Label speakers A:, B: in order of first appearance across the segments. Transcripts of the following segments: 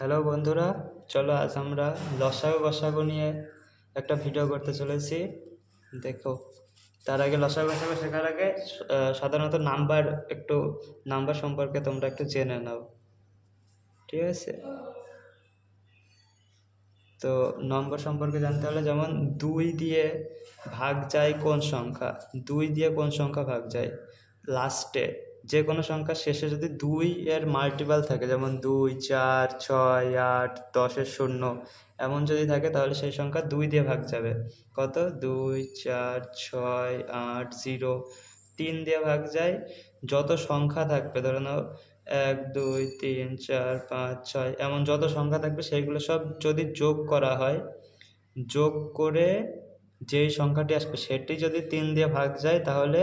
A: Hello বন্ধুরা, চলো আজ আমরা লসাগু গসাগু নিয়ে একটা ভিডিও করতে চলেছি। দেখো, তার আগে লসাগু গসাগু শেখার আগে সাধারণত নাম্বার একটু নাম্বার সম্পর্কে তোমরা একটু জেনে নাও। ঠিক আছে? তো নম্বর সম্পর্কে জানতে হলে যেমন দুই দিয়ে ভাগ যায় কোন সংখ্যা? দুই দিয়ে কোন সংখ্যা ভাগ যায়? লাস্টে যে কোনো সংখ্যা শেষে যদি দুই এর মাল্টিপাল থাকে, যেমন দুই, চার, ছয়, আট, দশের শূন্য, এমন যদি থাকে, তাহলে সেই সংখ্যা দুই দিয়ে ভাগ যাবে। কত? দুই, চার, ছয়, আট, জিরো, তিন দিয়ে ভাগ যায়। যত সংখ্যা থাকবে, ধরে নাও, এক, দুই, তিন, চার, পাঁচ, ছয়, এমন যত সংখ্যা থাকবে, সেইগুলো সব যদি যোগ করা হয়, যোগ করে যেই সংখ্যাটি আসবে, সেটি যদি তিন দিয়ে ভাগ যায়, তাহলে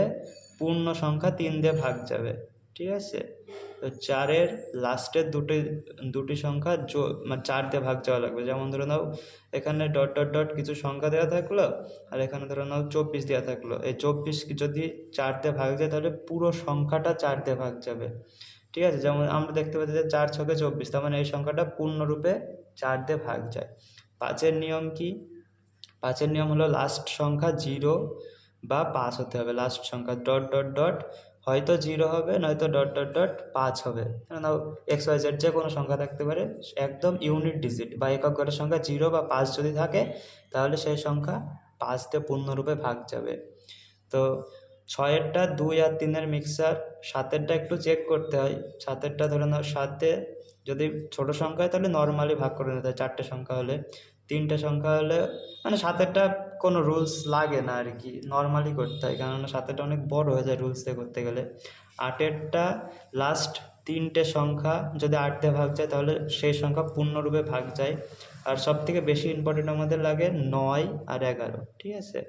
A: পূর্ণ সংখ্যা তিন দিয়ে ভাগ যাবে, ঠিক আছে? তো চারের লাস্টের দুটি দুটি সংখ্যা যো- মানে চার দিয়ে ভাগ যাওয়া লাগবে। যেমন ধরে নাও, এখানে ডট ডট ডট কিছু সংখ্যা দেওয়া থাকল, আর এখানে ধরে নাও চব্বিশ দেওয়া থাকল। এই চব্বিশ যদি চার দিয়ে ভাগ যায়, তাহলে পুরো সংখ্যাটা চার দিয়ে ভাগ যাবে, ঠিক আছে? যেমন আমরা দেখতে পাচ্ছি যে চার ছকে চব্বিশ, তার মানে এই সংখ্যাটা পূর্ণরূপে চার দিয়ে ভাগ যায়। পাঁচের নিয়ম কি? পাঁচের নিয়ম হলো লাস্ট সংখ্যা জিরো বা পাঁচ হতে হবে লাস্ট সংখ্যা ডট ডট ডট হয়তো জিরো হবে, নয়তো ডট ডট ডট পাঁচ হবে। এক্স ওয়াই জেড যে কোনো সংখ্যা থাকতে পারে, একদম ইউনিট ডিজিট বা একক ঘরের সংখ্যা জিরো বা পাঁচ যদি থাকে, তাহলে সেই সংখ্যা পাঁচ দিয়ে পূর্ণরূপে ভাগ যাবে। তো ছয়েরটা দুই আর তিনের মিক্সার সাতেরটা একটু চেক করতে হয়। সাতেরটা ধরে নাও, সাতে যদি ছোট সংখ্যা হয়, তাহলে নর্মালি ভাগ করে নিতে হয়, চারটে সংখ্যা হলে। তিনটে সংখ্যা হলে মানে সাতেরটা কোনো রুলস লাগে না আর কি নর্মালি করতে হয়। কেননা সাতেরটা অনেক বড় হয়ে যায় রুলস করতে গেলে। আটেরটা লাস্ট তিনটে সংখ্যা যদি আট দিয়ে ভাগ যায়, তাহলে সেই সংখ্যা পূর্ণরূপে ভাগ যায়। আর সব থেকে বেশি ইম্পর্টেন্ট আমাদের লাগে নয় আর এগারো, ঠিক আছে?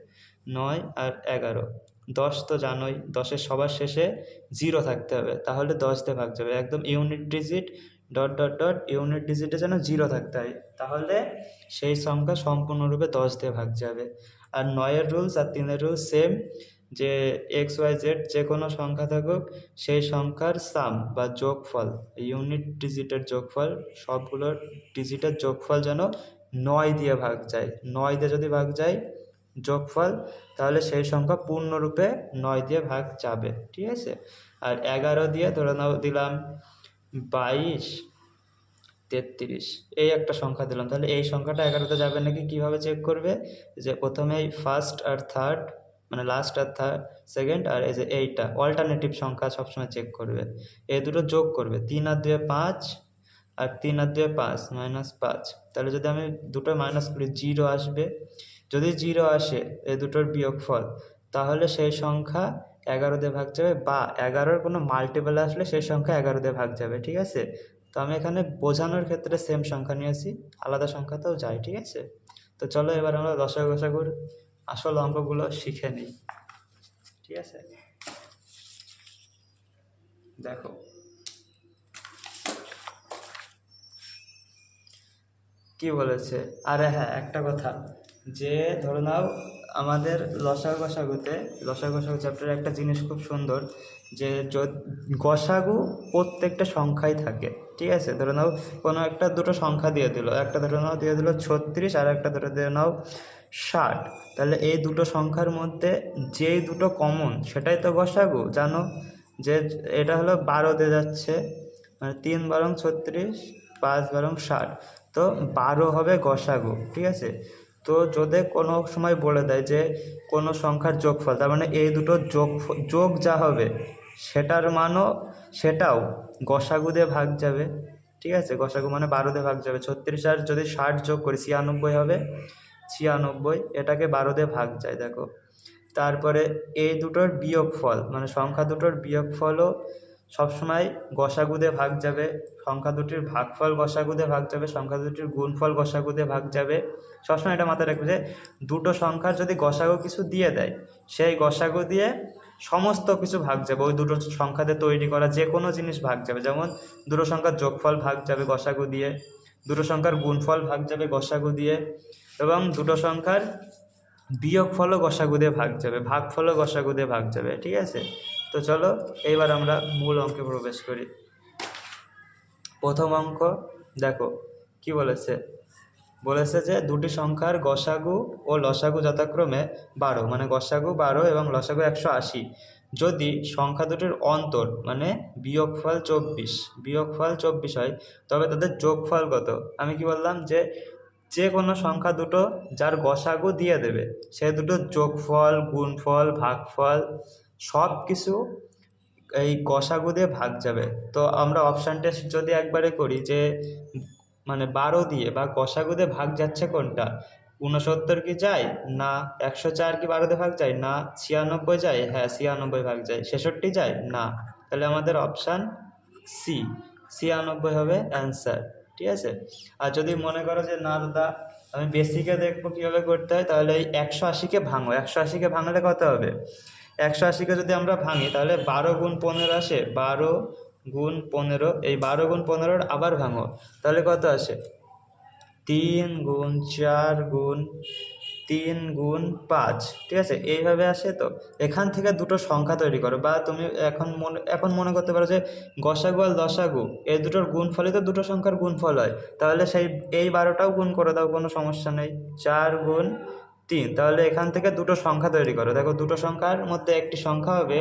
A: নয় আর এগারো। দশ তো জানোই, দশের সবার শেষে জিরো থাকতে হবে। তাহলে দশ দিয়ে ভাগ যাবে। একদম unit digit dot dot dot unit ডিজিটে যেন জিরো থাকতে হয়। তাহলে সেই সংখ্যা সম্পূর্ণরূপে দশ দিয়ে ভাগ যাবে। আর নয়ের রুলস আর তিনের রুলস সেম যে এক্স ওয়াই জেড যে কোনো সংখ্যা থাকুক, সেই সংখ্যার সাম বা যোগফল ইউনিট ডিজিটের যোগফল, সবগুলোর ডিজিটের যোগফল যেন নয় দিয়ে ভাগ যায়। নয় দিয়ে যদি ভাগ যায় যোগফল, তাহলে সেই সংখ্যা পূর্ণরূপে নয় দিয়ে ভাগ যাবে। ঠিক আছে? আর এগারো দিয়ে ধরে নাও দিলাম বাইশ। তেত্রিশ। এই একটা সংখ্যা দিলাম। তাহলে এই সংখ্যাটা এগারোতে যাবে নাকি? কীভাবে চেক করবে? যে প্রথমেই ফার্স্ট আর থার্ড মানে লাস্ট আর থার্ড সেকেন্ড আর এই যে এইটা অল্টারনেটিভ সংখ্যা সবসময় চেক করবে। এই দুটো যোগ করবে, তিন আর দুয়ে পাঁচ আর তিন আর দুয়ে পাঁচ মাইনাস পাঁচ। তাহলে যদি আমি দুটো মাইনাস করি জিরো আসবে। যদি জিরো আসে, এই দুটোর বিয়োগফল, তাহলে সেই সংখ্যা এগারো দিয়ে ভাগ যাবে বা এগারোর কোনো মাল্টিপল আসলে সেই সংখ্যা এগারো দিয়ে ভাগ যাবে, ঠিক আছে? তো আমি এখানে বোঝানোর ক্ষেত্রে সেম সংখ্যা নিয়েছি, আলাদা সংখ্যাতেও যায়, ঠিক আছে? তো চলো এবার আমরা দশক গসাগুর আসল অঙ্কগুলো শিখে নিই, ঠিক আছে? দেখো। কি বলেছে? আরে হ্যাঁ একটা কথা। যে, ধরে নাও, আমাদের লসাগু গসাগুতে লসাগু গসাগু চ্যাপ্টারে একটা জিনিস খুব সুন্দর য- গসাগু প্রত্যেকটা সংখ্যাই থাকে। ঠিক আছে? ধরে নাও কোনো একটা দুটো সংখ্যা দিয়ে দিল। একটা ধরে নাও দিয়ে দিল ছত্রিশ আর একটা ধরে দিয়ে নাও ষাট। তাহলে এই দুটো সংখ্যার মধ্যে যেই দুটো কমন সেটাই তো গসাগু জানো? যে এটা হলো বারো দিয়ে যাচ্ছে মানে তিন বারং ছত্রিশ, পাঁচ বারং ষাট। তো বারো হবে গসাগু, ঠিক আছে? তো যদি কোনো সময় বলে দেয় যে কোনো সংখ্যার যোগফল, তার মানে এই দুটো যোগ যোগ যা হবে সেটার মানও সেটাও গসাগু দিয়ে ভাগ যাবে, ঠিক আছে? গসাগু মানে বারো দিয়ে ভাগ যাবে। ছত্রিশ আর যদি ষাট যোগ করি, ছিয়ানব্বই হবে। ছিয়ানব্বই, এটাকে বারো দিয়ে ভাগ যায়, দেখো। তারপরে এই দুটোর বিয়োগফল মানে সংখ্যা দুটোর বিয়োগফলও সবসময় গসাগু দিয়ে ভাগ যাবে। সংখ্যা দুটির ভাগফল গসাগু দিয়ে ভাগ যাবে, সংখ্যা দুটির গুণফল গসাগু দিয়ে ভাগ যাবে। সবসময় এটা মাথায় রাখবে যে দুটো সংখ্যার যদি গসাগু কিছু দিয়ে দেয়, সেই গসাগু দিয়ে সমস্ত কিছু ভাগ যাবে। ওই দুটো সংখ্যাতে তৈরি করা যে কোনো জিনিস ভাগ যাবে। যেমন দুটো সংখ্যার যোগফল ভাগ যাবে গসাগু দিয়ে, দুটো সংখ্যার গুণফল ভাগ যাবে গসাগু দিয়ে, এবং দুটো সংখ্যার বিয়োগফলও গসাগু দিয়ে ভাগ যাবে, ভাগফলও গসাগু দিয়ে ভাগ যাবে, ঠিক আছে? তো চলো, এইবার আমরা মূল অঙ্কে প্রবেশ করি। প্রথম অঙ্ক, দেখো, কি বলেছে? বলেছে যে দুটি সংখ্যার গসাগু ও লসাগু যথাক্রমে বারো মানে গসাগু বারো এবং লসাগু একশো আশি। যদি সংখ্যা দুটির অন্তর মানে বিয়োগফল চব্বিশ বিয়োগফল চব্বিশ হয়, তবে তাদের যোগফল কত? আমি কি বললাম যে যে কোনো সংখ্যা দুটো যার গসাগু দিয়ে দেবে, সে দুটো যোগফল, গুণফল, ভাগফল, সব কিছু এই গসাগু দিয়ে ভাগ যাবে। তো আমরা অপশান টেস্ট যদি একবারে করি যে মানে বারো দিয়ে বা দিয়ে ভাগ যাচ্ছে কোনটা? ঊনসত্তর কি যায়? না, একশো চার কি বারোতে ভাগ যায়? না, ছিয়ানব্বই যায়? হ্যাঁ ছিয়ানব্বই ভাগ যায়। ছেষট্টি যায়? না। তাহলে আমাদের অপশান সি ছিয়ানব্বই হবে অ্যান্সার ঠিক আছে? আর যদি মনে করো যে, না দাদা, আমি বেসিকে দেখব কীভাবে করতে হয়, তাহলে এই একশো আশিকে ভাঙো। একশো আশিকে ভাঙলে কত হবে? একশো আশিকে যদি আমরা ভাঙি, তাহলে বারো গুণ পনেরো আসে? বারো গুণ পনেরো, এই বারো গুণ পনেরোর আবার ভাঙো। তাহলে কত আসে? তিন গুণ চার গুণ তিন গুণ পাঁচ, ঠিক আছে? এইভাবে আসে তো? এখান থেকে দুটো সংখ্যা তৈরি করো, বা তুমি এখন মনে এখন মনে করতে পারো যে গসাগু আর দশাগু এই দুটোর গুণফলই তো দুটো সংখ্যার গুণফল হয়। তাহলে সেই, এই বারোটাও গুণ করে দাও, কোনো সমস্যা নেই। চার গুণ তিন, তাহলে এখান থেকে দুটো সংখ্যা তৈরি করো। দেখো, দুটো সংখ্যার মধ্যে একটি সংখ্যা হবে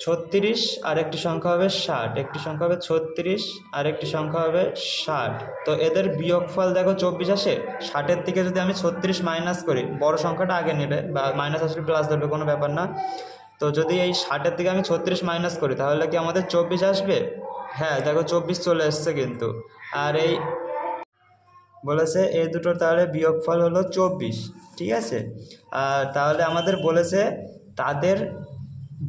A: ছত্রিশ আর একটি সংখ্যা হবে ষাট। একটি সংখ্যা হবে ছত্রিশ আর একটি সংখ্যা হবে ষাট। তো এদের বিয়োগফল দেখো চব্বিশ আসে। ষাটের থেকে যদি আমি ছত্রিশ মাইনাস করি, বড় সংখ্যাটা আগে নেবে বা মাইনাস আসলে প্লাস ধরবে, কোনো ব্যাপার না। তো যদি এই ষাটের থেকে আমি ছত্রিশ মাইনাস করি, তাহলে কি আমাদের চব্বিশ আসবে? হ্যাঁ দেখো চব্বিশ চলে এসছে কিন্তু। আর এই বলেছে এই দুটোর তাহলে বিয়োগফল হলো চব্বিশ। ঠিক আছে? আর তাহলে আমাদের বলেছে তাদের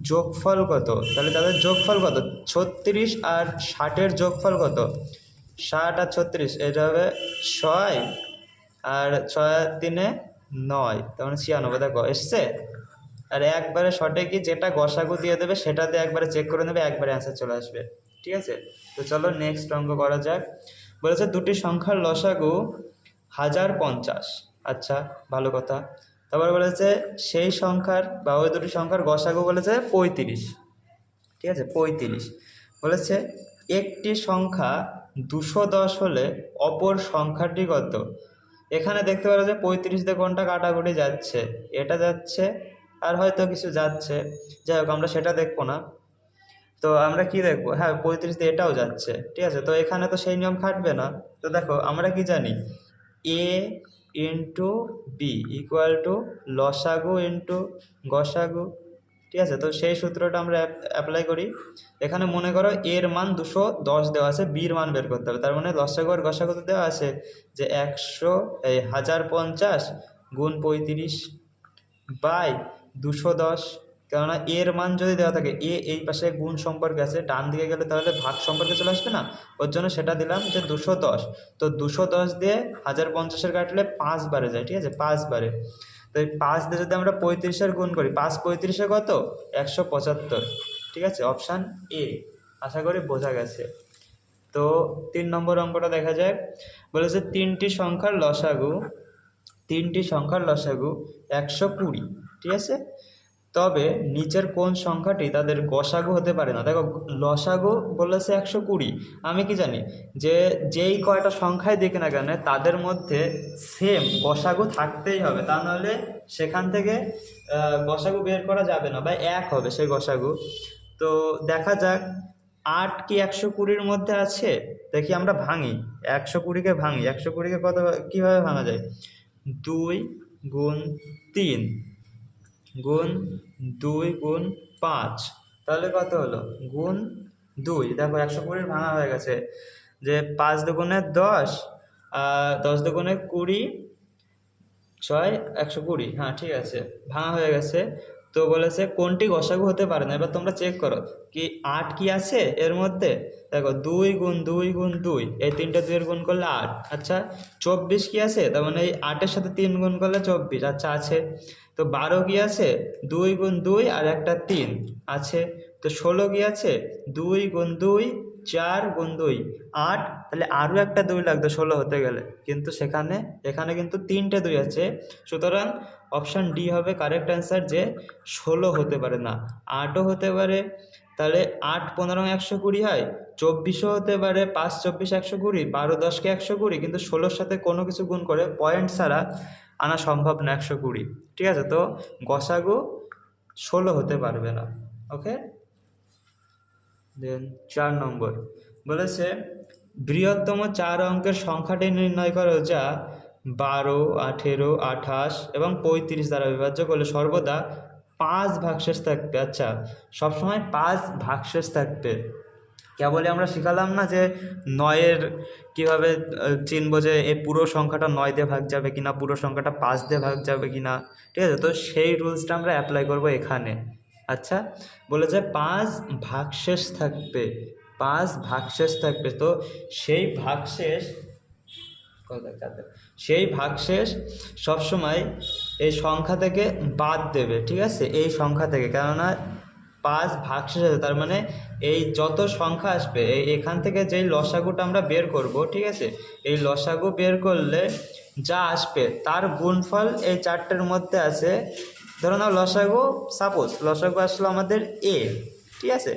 A: যোগফল কত? তাহলে তাদের যোগফল কত? ছত্রিশ আর ষাটের যোগফল কত? ষাট আর ছত্রিশ, এটা হবে ছয় আর ছয় তিনে নয়, তার মানে ছিয়ানব্বই, দেখো, এসছে? আর একবারে শটে কি? যেটা গসাগু দিয়ে দেবে, সেটা দিয়ে একবারে চেক করে নেবে, একবারে অ্যান্সার চলে আসবে, ঠিক আছে? তো চলো নেক্সট অঙ্ক করা যাক। বলেছে দুটি সংখ্যার লসাগু হাজার পঞ্চাশ। আচ্ছা ভালো কথা। তারপর বলেছে, সেই সংখ্যার বা ওই দুটি সংখ্যার গসাগু বলেছে পঁয়ত্রিশ। ঠিক আছে? পঁয়ত্রিশ। বলেছে, একটি সংখ্যা দুশো দশ হলে অপর সংখ্যাটি কত? এখানে দেখতে পারো যে পঁয়ত্রিশ দিয়ে কোনটা কাটাকুটি যাচ্ছে? এটা যাচ্ছে আর হয়তো কিছু যাচ্ছে। যাই হোক, আমরা সেটা দেখব না। তো আমরা কি দেখব? হ্যাঁ পঁয়ত্রিশ দিয়ে এটাও যাচ্ছে। ঠিক আছে? তো এখানে তো সেই নিয়ম খাটবে না। তো দেখো, আমরা কি জানি? A into B equal to লসাগু ইন্টু গসাগু, ঠিক আছে? তো সেই সূত্রটা আমরা অ্যাপ্লাই করি। এখানে মনে করো এর মান দুশো দশ দেওয়া আছে বির মান বের করতে হবে। তার মানে লসাগু আর গসাগু তো দেওয়া আছে যে একশো, এই হাজার পঞ্চাশ গুণ পঁয়ত্রিশ বাই দুশো দশ কেননা এর মান যদি দেওয়া থাকে, এ এই পাশে গুণ সম্পর্কে আছে, ডান দিকে গেলে তাহলে ভাগ সম্পর্কে চলে আসবে না? ওর জন্য সেটা দিলাম যে দুশো দশ। তো দুশো দশ দিয়ে হাজার পঞ্চাশের কাটলে পাঁচ বারে যায়, ঠিক আছে? পাঁচ বারে। তো এই পাঁচ দিয়ে যদি আমরা পঁয়ত্রিশের গুণ করি, পাঁচ পঁয়ত্রিশে কত? একশো পঁচাত্তর। ঠিক আছে? Option A. আশা করি বোঝা গেছে। তো তিন নম্বর অঙ্কটা দেখা যায় বলেছে তিনটি সংখ্যার লসাগু, তিনটি সংখ্যার লসাগু একশো কুড়ি। ঠিক আছে? তবে নিচের কোন সংখ্যাটি তাদের গসাগু হতে পারে না। দেখো, লসাগু বলেছে একশো কুড়ি। আমি কি জানি? যে, যেই কয়টা সংখ্যায় দেখে না কেন, তাদের মধ্যে সেম গসাগু থাকতেই হবে। তা নাহলে সেখান থেকে গসাগু বের করা যাবে না বা এক হবে সেই গসাগু। তো দেখা যাক, আট কি একশো কুড়ির মধ্যে আছে? দেখি আমরা ভাঙি। একশো কুড়িকে ভাঙি। একশো কুড়িকে কত, কীভাবে ভাঙা যায়? দুই গুণ তিন। গুণ দুই গুণ পাঁচ। তাহলে কত হলো? গুণ দুই। দেখো, একশো কুড়ির ভাঙা হয়ে গেছে। যে পাঁচ দুগুণে দশ আর দশ দুগুণে কুড়ি, ছয়, একশো কুড়ি। হ্যাঁ ঠিক আছে। ভাঙা হয়ে গেছে। তো বলেছে, কোনটি গসাগু হতে পারে না? এবার তোমরা চেক করো কি আট কি আছে এর মধ্যে? দেখো, দুই গুণ দুই গুণ দুই, এই তিনটা দুইয়ের গুণ করলে আট। আচ্ছা চব্বিশ কি আছে? তার মানে এই আটের সাথে তিন গুণ করলে চব্বিশ আচ্ছা আছে। তো বারো কি আছে? দুই গুণ দুই আর একটা তিন আছে। তো ষোলো কি আছে? দুই গুণ দুই চার গুণ দুই, আট, তাহলে আরও একটা দুই লাগতো, ষোলো হতে গেলে। কিন্তু সেখানে, এখানে কিন্তু তিনটে দুই আছে। সুতরাং অপশান ডি হবে কারেক্ট অ্যান্সার যে ষোলো হতে পারে না। আটও হতে পারে, তাহলে আট পনেরো একশো কুড়ি হয়। চব্বিশও হতে পারে, পাঁচ, চব্বিশ একশো কুড়ি, বারো, দশকে একশো কুড়ি, কিন্তু ষোলোর সাথে কোনো কিছু গুণ করে পয়েন্ট ছাড়া আনা সম্ভব না একশো কুড়ি। ঠিক আছে, তো গসাগু ষোলো হতে পারবে না ওকে দেন চার নম্বর। বলেছে, বৃহত্তম চার অঙ্কের সংখ্যাটি নির্ণয় করো যা বারো, আঠেরো, আঠাশ এবং পঁয়ত্রিশ দ্বারা বিভাজ্য করলে সর্বদা পাঁচ ভাগশেষ থাকবে। আচ্ছা সবসময় পাঁচ ভাগশেষ থাকবে। কেবলই আমরা শিখালাম না যে নয়ের কীভাবে চিনবো যে এ পুরো সংখ্যাটা নয় দিয়ে ভাগ যাবে কিনা, পুরো সংখ্যাটা পাঁচ দিয়ে ভাগ যাবে কিনা, ঠিক আছে? তো সেই রুলসটা আমরা অ্যাপ্লাই করব এখানে। আচ্ছা বলেছে পাঁচ ভাগশেষ থাকবে, পাঁচ ভাগশেষ থাকবে। তো সেই ভাগশেষ সেই ভাগশেষ সবসময় এই সংখ্যা থেকে বাদ দেবে, ঠিক আছে? এই সংখ্যা থেকে, কেননা পাঁচ ভাগশেষ আছে, তার মানে এই যত সংখ্যা আসবে, এই এখান থেকে যেই লসাগুটা আমরা বের করব, ঠিক আছে? এই লসাগু বের করলে যা আসবে, তার গুণফল এই চারটের মধ্যে আছে ধরো না লসাগু সাপোজ লসাগু আসলো আমাদের এ ঠিক আছে?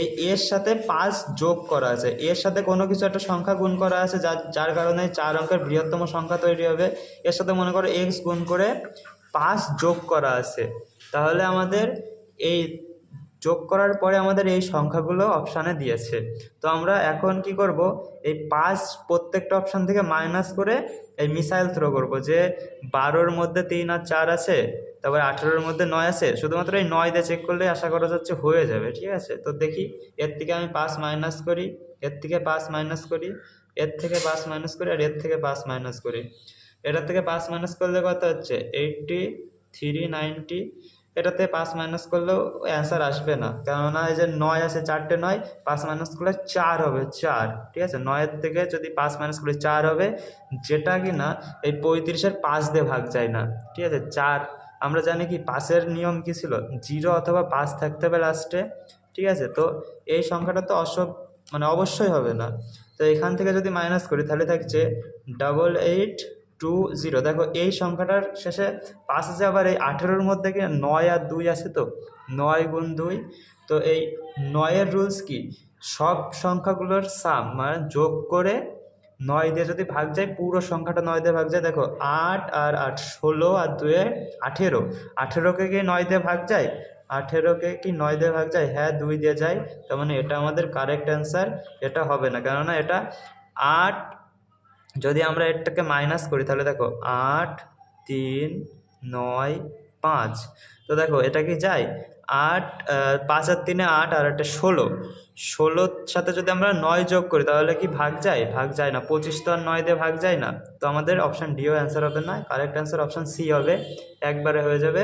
A: এই এর সাথে পাঁচ যোগ করা আছে। এর সাথে কোনো কিছু একটা সংখ্যা গুণ করা আছে যার যার কারণে চার অঙ্কের বৃহত্তম সংখ্যা তৈরি হবে। এর সাথে মনে করো এক্স গুণ করে পাঁচ যোগ করা আছে। তাহলে আমাদের এই যোগ করার পরে আমাদের এই সংখ্যাগুলো অপশানে দিয়েছে। তো আমরা এখন কি করব? এই পাঁচ প্রত্যেকটা অপশান থেকে মাইনাস করে এই মিসাইল থ্রো করব যে বারোর মধ্যে তিন আর চার আছে তারপরে আঠেরোর মধ্যে নয় আছে, শুধুমাত্র এই নয় দিয়ে চেক করলে আশা করা যাচ্ছে হয়ে যাবে, ঠিক আছে? তো দেখি, এর থেকে আমি পাঁচ মাইনাস করি, এর থেকে পাঁচ মাইনাস করি, এর থেকে পাঁচ মাইনাস করি, আর এর থেকে পাঁচ মাইনাস করি। এটার থেকে পাঁচ মাইনাস করলে কত হচ্ছে? এইটটি থ্রি নাইনটি এটাতে পাঁচ মাইনাস করলেও অ্যান্সার আসবে না, কেননা এই যে নয় আছে, চারটে নয় পাঁচ মাইনাস করলে চার হবে, চার, ঠিক আছে? নয়ের থেকে যদি পাঁচ মাইনাস করলে চার হবে, যেটা কি না এই পঁয়ত্রিশের পাঁচ দিয়ে ভাগ যায় না, ঠিক আছে? চার আমরা জানি কি পাঁচের নিয়ম কি ছিল? জিরো অথবা পাঁচ থাকতে হবে লাস্টে ঠিক আছে? তো এই সংখ্যাটা তো অসব মানে অবশ্যই হবে না। তো এখান থেকে যদি মাইনাস করি, তাহলে থাকছে ডাবল এইট টু জিরো দেখো, এই সংখ্যাটার শেষে পাঁচ আছে, আবার এই আঠেরোর মধ্যে কি? নয় আর দুই আছে তো? নয় গুণ দুই। তো এই নয়ের রুলস কি? সব সংখ্যাগুলোর সাম মানে যোগ করে নয় দিয়ে যদি ভাগ যায়, পুরো সংখ্যাটা নয় দিয়ে ভাগ যায়, দেখো আট আর আট, ষোলো আর দুয়ে আঠেরো। আঠেরোকে কি নয় দিয়ে ভাগ যায়? আঠেরোকে কি নয় দিয়ে ভাগ যায়? হ্যাঁ দুই দিয়ে যায়। তার মানে এটা আমাদের কারেক্ট অ্যান্সার এটা হবে না। কেননা এটা আট, যদি আমরা এটাকে মাইনাস করি, তাহলে দেখো আট, তিন, নয়, পাঁচ। তো দেখো এটা কি যায়? আট পাঁচ আর তিনে আট আর একটা ষোলো। ষোলোর সাথে যদি আমরা নয় যোগ করি, তাহলে কি ভাগ যায়? ভাগ যায় না। পঁচিশ তো আর নয় দিয়ে ভাগ যায় না। তো আমাদের অপশান ডিও অ্যান্সার হবে না। কারেক্ট অ্যান্সার অপশান সি হবে। একবারে হয়ে যাবে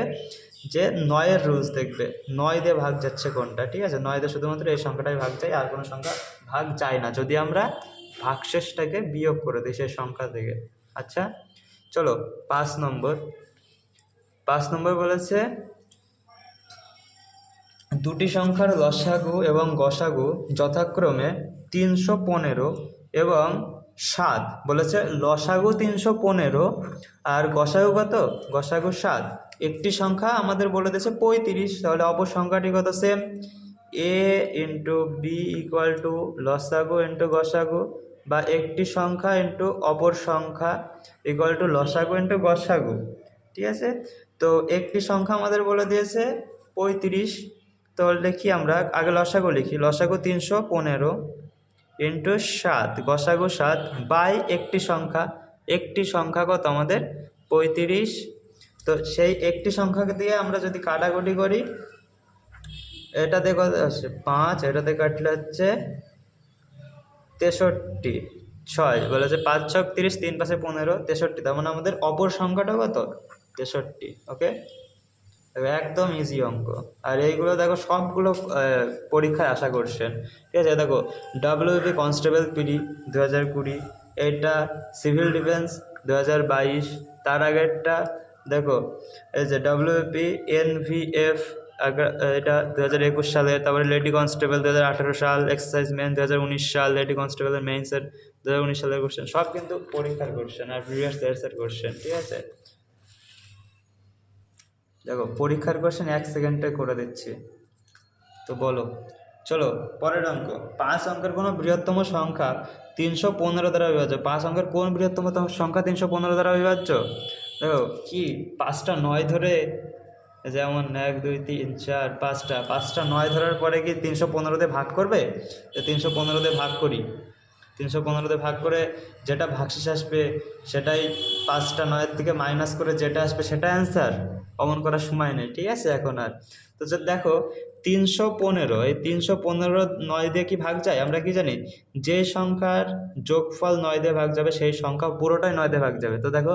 A: যে নয়ের রুলস দেখবে। নয় দিয়ে ভাগ যাচ্ছে কোনটা? ঠিক আছে? নয় দিয়ে শুধুমাত্র এই সংখ্যাটাই ভাগ যায়, আর কোনো সংখ্যা ভাগ যায় না। যদি আমরা ভাগশেষটাকে বিয়োগ করে দিই সেই সংখ্যা থেকে। আচ্ছা? চলো, পাঁচ নম্বর। পাঁচ নম্বর বলেছে দুটি সংখ্যার লসাগু এবং গসাগু যথাক্রমে তিনশো পনেরো এবং সাত বলেছে লসাগু তিনশো পনেরো আর গসাগু কত? গসাগু সাত। একটি সংখ্যা আমাদের বলে দিয়েছে পঁয়ত্রিশ, তাহলে অপর সংখ্যাটি কত? Same A into B equal to লসাগু ইন্টু গসাগু বা একটি সংখ্যা ইন্টু অপর সংখ্যা ইকুয়াল টু লসাগু ইন্টু গসাগু। ঠিক আছে? তো একটি সংখ্যা আমাদের বলে দিয়েছে পঁয়ত্রিশ তো লিখি আমরা, আগে লসাগু লিখি, লসাগু তিনশো পনেরো ইন্টু সাত, গসাগু সাত বাই একটি সংখ্যা একটি সংখ্যা কত আমাদের? পঁয়ত্রিশ। তো সেই একটি সংখ্যাকে দিয়ে আমরা যদি কাটাকুটি করি, এটাতে কত আসছে পাঁচ, এটাতে কাটলে হচ্ছে তেষট্টি, ছয় বলেছে পাঁচ ছক তিরিশ, তিন পাশে পনেরো, তেষট্টি, তার মানে আমাদের অপর সংখ্যাটা কত? তেষট্টি ওকে একদম ইজি অঙ্ক। আর এইগুলো দেখো সবগুলো পরীক্ষায় আশা করছেন। ঠিক আছে? দেখো ডাব্লিউপি কনস্টেবল পিডি দু হাজার কুড়ি, এটা সিভিল ডিফেন্স দু হাজার বাইশ, তার আগেরটা, দেখো, এই যে ডাব্লিউপি এনভিএফ এটা দু হাজার একুশ সালে, তারপরে লেডি কনস্টেবল দু হাজার আঠেরো সাল এক্সারসাইজ মেন দু হাজার উনিশ সাল লেডি কনস্টেবলের মেইনসের দু হাজার উনিশ সালের কোশ্চেন সব কিন্তু পরীক্ষার কোশ্চেন আর প্রিভিয়াস ইয়ার্সের কোশ্চেন ঠিক আছে? দেখো, পরীক্ষার কোশ্চেন এক সেকেন্ডে করে দিচ্ছি। তো বলো। চলো, পরের অঙ্ক। পাঁচ অঙ্কের কোনো বৃহত্তম সংখ্যা তিনশো পনেরো দ্বারা বিভাজ্য। পাঁচ অঙ্কের কোন বৃহত্তম তম- সংখ্যা তিনশো পনেরো দ্বারা বিভাজ্য? দেখো, কি? পাঁচটা নয় ধরে যেমন এক, দুই, তিন, চার, পাঁচটা। পাঁচটা নয় ধরার পরে কি তিনশো পনেরোতে ভাগ করবে? তো তিনশো পনেরোতে ভাগ করি। তিনশো পনেরোতে ভাগ করে যেটা ভাগশেষ আসবে, সেটাই পাঁচটা নয়ের থেকে মাইনাস করে যেটা আসবে সেটা অ্যান্সার অমন করার সময় নেই, ঠিক আছে এখন আর। তো দেখো, তিনশো পনেরো, এই তিনশো পনেরো নয় দিয়ে কি ভাগ যায়? আমরা কি জানি? যে সংখ্যার যোগফল নয় দিয়ে ভাগ যাবে, সেই সংখ্যা পুরোটাই নয় দিয়ে ভাগ যাবে। তো দেখো,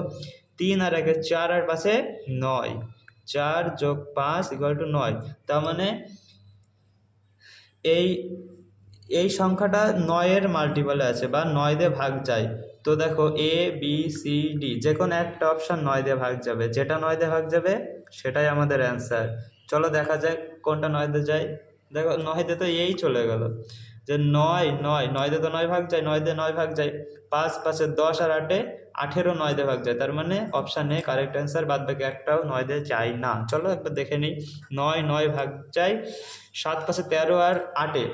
A: তিন আর একে চার আর পাশে নয়। চার যোগ পাঁচ ইকুয়াল টু নয়। তার মানে এই এই সংখ্যাটা নয়ের মাল্টিপলে আছে বা নয় দিয়ে ভাগ যায়। তো দেখো এ বি সি ডি যে কোনো একটা অপশান নয় দিয়ে ভাগ যাবে। যেটা নয় দিয়ে ভাগ যাবে, সেটাই আমাদের অ্যান্সার চলো দেখা যাক কোনটা নয় দিয়ে যায়। দেখো নয় দিয়ে তো এই চলে গেল। যে নয় নয় নয় দিয়ে তো নয় ভাগ যায়, নয় দিয়ে নয় ভাগ যায়। পাঁচ, পাঁচে দশ আর আটে আঠেরো নয় দিয়ে ভাগ যায়। তার মানে অপশান কারেক্ট অ্যান্সার বাদ বাকি একটাও নয় দিয়ে যায় না। চলো একবার দেখে নিই। নয় নয় ভাগ যায়, সাত পাশে তেরো আর আটে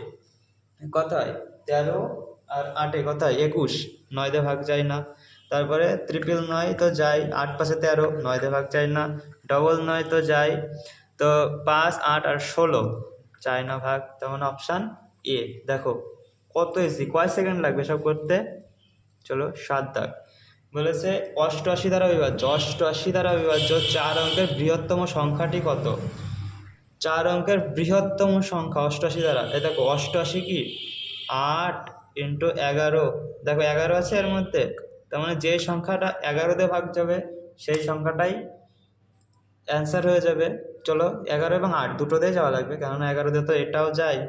A: কত হয় তেরো আর আটে কথায় একুশ নয় দিয়ে ভাগ যায় না। তারপরে ট্রিপল নয় তো যায়, আট পাশে তেরো নয় দিয়ে ভাগ যায় না। ডবল নয় তো যায়, তো পাঁচ, আট আর ষোলো, যায় না ভাগ। তেমন অপশান এ দেখো, কত এসি কয় সেকেন্ড লাগবে সব করতে? চলো সাত দাগ। বলেছে অষ্টআশি দ্বারা বিভাজ্য, অষ্টআশি দ্বারা বিভাজ্য চার অঙ্কের বৃহত্তম সংখ্যাটি কত? চার অঙ্কের বৃহত্তম সংখ্যা অষ্টআশি দ্বারা। এই দেখো অষ্টআশি কি? আট ইন্টু এগারো। দেখো, এগারো আছে এর মধ্যে। তার মানে যে সংখ্যাটা এগারো দিয়ে ভাগ যাবে, সেই সংখ্যাটাই অ্যান্সার হয়ে যাবে। চলো, এগারো এবং আট দুটো দিয়ে যাওয়া লাগবে, কেননা এগারো দিয়ে তো এটাও যায়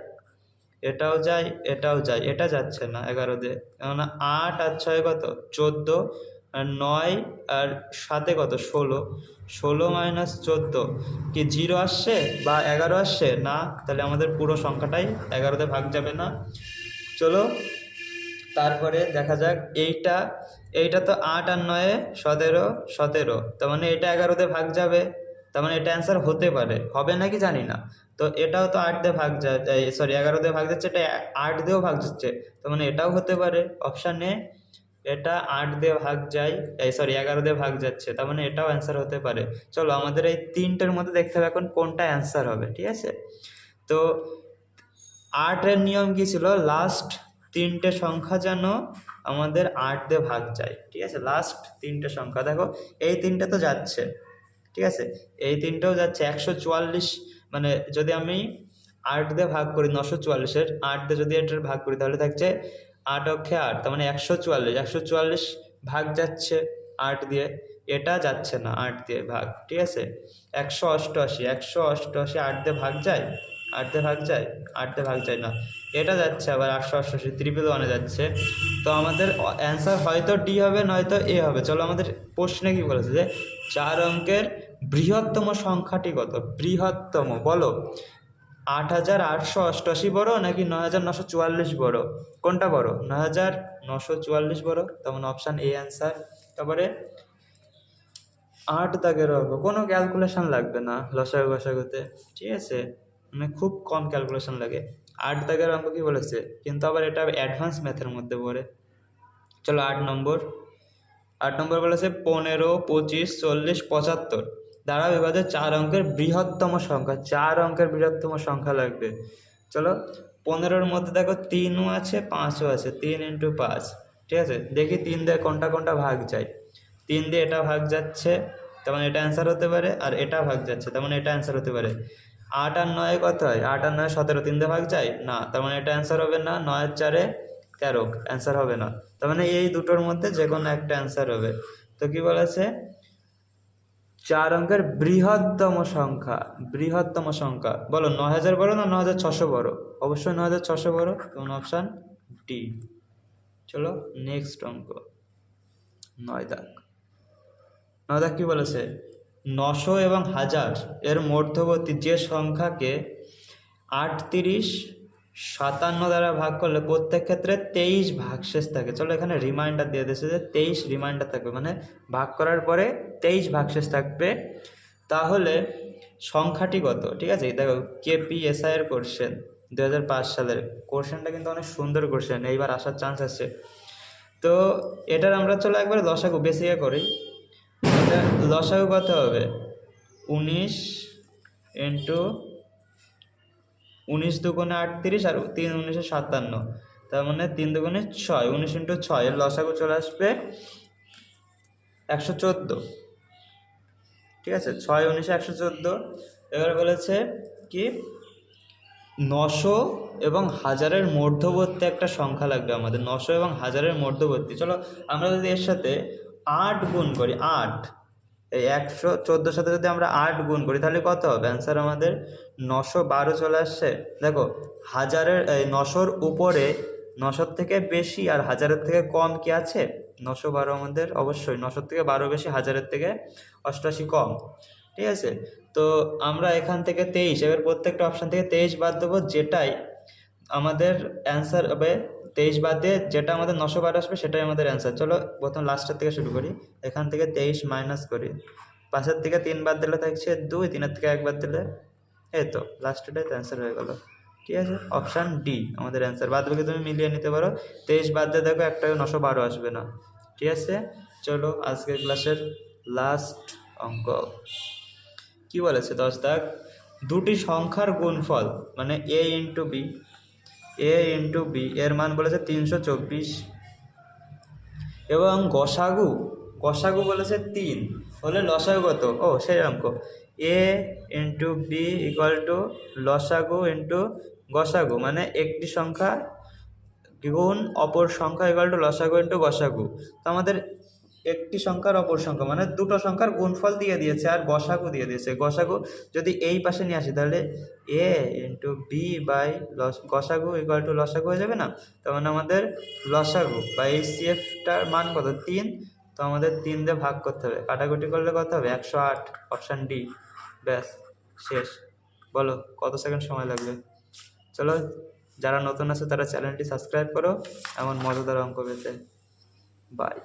A: এটাও যায় এটাও যায়। এটা যাচ্ছে না এগারো দিয়ে। কেননা আট আর ছয় কত? চোদ্দ। আর নয় আর সাতে কত? ষোলো। ষোলো মাইনাস চোদ্দ। কি জিরো আসছে বা এগারো আসছে? না, তাহলে আমাদের পুরো সংখ্যাটাই এগারোতে ভাগ যাবে না। চলো, তারপরে দেখা যাক, এইটা এইটা তো আট আর নয়ে, সতেরো সতেরো। তার মানে এটা এগারোতে ভাগ যাবে। তার মানে এটা অ্যান্সার হতে পারে। হবে নাকি জানি না। তো এটাও তো আট দিয়ে ভাগ যা সরি এগারো দিয়ে ভাগ যাচ্ছে, এটা আট দিয়েও ভাগ যাচ্ছে। তার মানে এটাও হতে পারে। অপশান এ এটা আট দিয়ে ভাগ যায়, এই সরি এগারো দিয়ে ভাগ যাচ্ছে, তার মানে এটাও অ্যান্সার হতে পারে। চলো আমাদের এই তিনটের মধ্যে দেখতে হবে এখন কোনটা অ্যান্সার হবে, ঠিক আছে? তো আটের নিয়ম কি ছিল? লাস্ট তিনটে সংখ্যা যেন আমাদের আট দিয়ে ভাগ যায়, ঠিক আছে? লাস্ট তিনটে সংখ্যা, দেখো, এই তিনটে তো যাচ্ছে, ঠিক আছে? এই তিনটেও যাচ্ছে, একশো চুয়াল্লিশ মানে যদি আমি আট দিয়ে ভাগ করি, নশো চুয়াল্লিশের, আট দিয়ে যদি এটার ভাগ করি, তাহলে থাকছে আট অক্ষে আট, তার মানে একশো চুয়াল্লিশ। একশো চুয়াল্লিশ ভাগ যাচ্ছে আট দিয়ে, এটা যাচ্ছে না আট দিয়ে ভাগ, ঠিক আছে? একশো অষ্টআশি একশো অষ্টআশি আট দিয়ে ভাগ যায়? আট দিয়ে ভাগ যায়? আট দিয়ে ভাগ যায় না। এটা যাচ্ছে আবার আটশো অষ্টআশি, ত্রিপল ওয়ানে যাচ্ছে। তো আমাদের অ্যান্সার হয়তো ডি হবে, নয়তো এ হবে। চলো আমাদের প্রশ্নে কি বলেছে যে, চার অঙ্কের বৃহত্তম সংখ্যাটি কত? বৃহত্তম, বলো। আট হাজার আটশো অষ্টআশি বড় নাকি নয় হাজার নশো চুয়াল্লিশ বড়? কোনটা বড়? নয় হাজার নশো চুয়াল্লিশ বড়? তেমন অপশান এ অ্যান্সার তারপরে আট দাগের অঙ্ক কোনো ক্যালকুলেশন লাগবে না লসাগু গসাগুতে। ঠিক আছে? মানে খুব কম ক্যালকুলেশন লাগে। আট দাগের অঙ্ক কি বলেছে? কিন্তু আবার এটা অ্যাডভান্স ম্যাথের মধ্যে পড়ে। চলো আট নম্বর। আট নম্বর বলেছে পনেরো, পঁচিশ, চল্লিশ, পঁচাত্তর। দ্বারা বিভাজে চার অঙ্কের বৃহত্তম সংখ্যা, চার অঙ্কের বৃহত্তম সংখ্যা লাগবে। চলো, পনেরোর মধ্যে দেখো তিনও আছে, পাঁচও আছে, তিন ইন্টু পাঁচ, ঠিক আছে? দেখি তিন দিয়ে কোনটা কোনটা ভাগ যায়। তিন দিয়ে এটা ভাগ যাচ্ছে, তার মানে এটা অ্যান্সার হতে পারে, আর এটা ভাগ যাচ্ছে, তার মানে এটা অ্যান্সার হতে পারে। আট আর নয় কত হয়? আট আর নয় সতেরো, তিন দিয়ে ভাগ যায়? না, তার মানে এটা অ্যান্সার হবে না, নয় আর চারে তেরো অ্যান্সার হবে না। তার মানে এই দুটোর মধ্যে যে কোনো একটা অ্যান্সার হবে। তো কি বলেছে? চার অঙ্কের বৃহত্তম সংখ্যা বৃহত্তম সংখ্যা। বলো ন হাজার বড় না ন হাজার ছশো বড়? অবশ্যই ন হাজার ছশো বড়। কোন অপশান? ডি। চলো নেক্সট অঙ্ক। নয় দাগ নয় কি বলেছে? নশো এবং হাজার এর মধ্যবর্তী যে সংখ্যাকে আটত্রিশ সাতান্ন দ্বারা ভাগ করলে প্রত্যেক ক্ষেত্রে তেইশ ভাগশেষ থাকে। চলো এখানে রিমাইন্ডার দিয়ে দিয়েছে যে তেইশ রিমাইন্ডার থাকবে। মানে ভাগ করার পরে তেইশ ভাগশেষ থাকবে। তাহলে সংখ্যাটি কত? ঠিক আছে? দেখো কেপিএসআই এর কোশ্চেন দু হাজার পাঁচ সালের। কোশ্চেনটা কিন্তু অনেক সুন্দর কোশ্চেন এইবার আসার চান্স আছে। তো এটার আমরা চলো একবার লসাগু বেসিকে করি। এটা কত হবে? উনিশ ইন্টু উনিশ দুগুণে আটত্রিশ আর তিন উনিশে সাতান্ন। তার মানে তিন দুগুণে ছয়, উনিশ ইন্টু ছয়, এর লসাগু চলে আসবে একশো চোদ্দ। ঠিক আছে? ছয় উনিশে একশো চোদ্দ। এবার বলেছে কি? নশো এবং হাজারের মধ্যবর্তী একটা সংখ্যা লাগবে আমাদের। নশো এবং হাজারের মধ্যবর্তী। চলো আমরা যদি এর সাথে আট গুণ করি, আট। এই একশো চোদ্দোর সাথে যদি আমরা আট গুণ করি, তাহলে কত হবে? অ্যান্সার আমাদের নশো বারো চলে আসছে। দেখো, হাজারের নশোর উপরে, নশোর থেকে বেশি আর হাজারের থেকে কম কি আছে? নশো বারো আমাদের, অবশ্যই। নশোর থেকে বারো বেশি, হাজারের থেকে অষ্টআশি কম। ঠিক আছে? তো আমরা এখান থেকে তেইশ, এবার প্রত্যেকটা অপশান থেকে তেইশ বাদ দেবো, যেটাই আমাদের অ্যান্সার হবে, তেইশ বাদ দিয়ে যেটা আমাদের নশো বারো আসবে, সেটাই আমাদের অ্যান্সার চলো, প্রথম লাস্টের থেকে শুরু করি। এখান থেকে তেইশ মাইনাস করি। পাশের থেকে তিন বাদ দিলে থাকছে দুই, তিনের থেকে এক বাদ দিলে এই তো লাস্টেটাই তো অ্যান্সার হয়ে গেলো। ঠিক আছে? অপশান ডি আমাদের অ্যান্সার বাদ বাকি তুমি মিলিয়ে নিতে পারো। তেইশ বাদ দিয়ে দেখো একটা নশো বারো আসবে না। ঠিক আছে? চলো, আজকের ক্লাসের লাস্ট অঙ্ক। কি বলেছে? দশ দাগ। দুটি সংখ্যার গুণফল মানে A into B A into B এর মান বলেছে তিনশো চব্বিশ। এবং গসাগু গসাগু বলেছে তিন। হলে লসাগু কত? ও সেই অঙ্ক A into B equal to লসাগু ইন্টু গসাগু মানে একটি সংখ্যা গুণ অপর সংখ্যা ইকুয়াল টু লসাগু ইন্টু গসাগু। তো আমাদের একটি সংখ্যার অপর সংখ্যা মানে দুটো সংখ্যার গুণফল দিয়ে দিয়েছে আর গসাগু দিয়ে দিয়েছে। গসাগু যদি এই পাশে নিয়ে আসি, তাহলে এ ইন্টু বি বাই লস, গসাগু ইকুয়াল টু লসাগু হয়ে যাবে না? তার মানে আমাদের লসাগু বা এই সিএফটার মান কত? তিন। তো আমাদের তিন দিয়ে ভাগ করতে হবে। কাটাকুটি করলে কত হবে? একশো আট অপশান ডি ব্যাস, শেষ। বলো, কত সেকেন্ড সময় লাগবে? চলো, যারা নতুন আছে তারা চ্যানেলটি সাবস্ক্রাইব করো, এমন মজাদার অঙ্ক পেতে। বাই।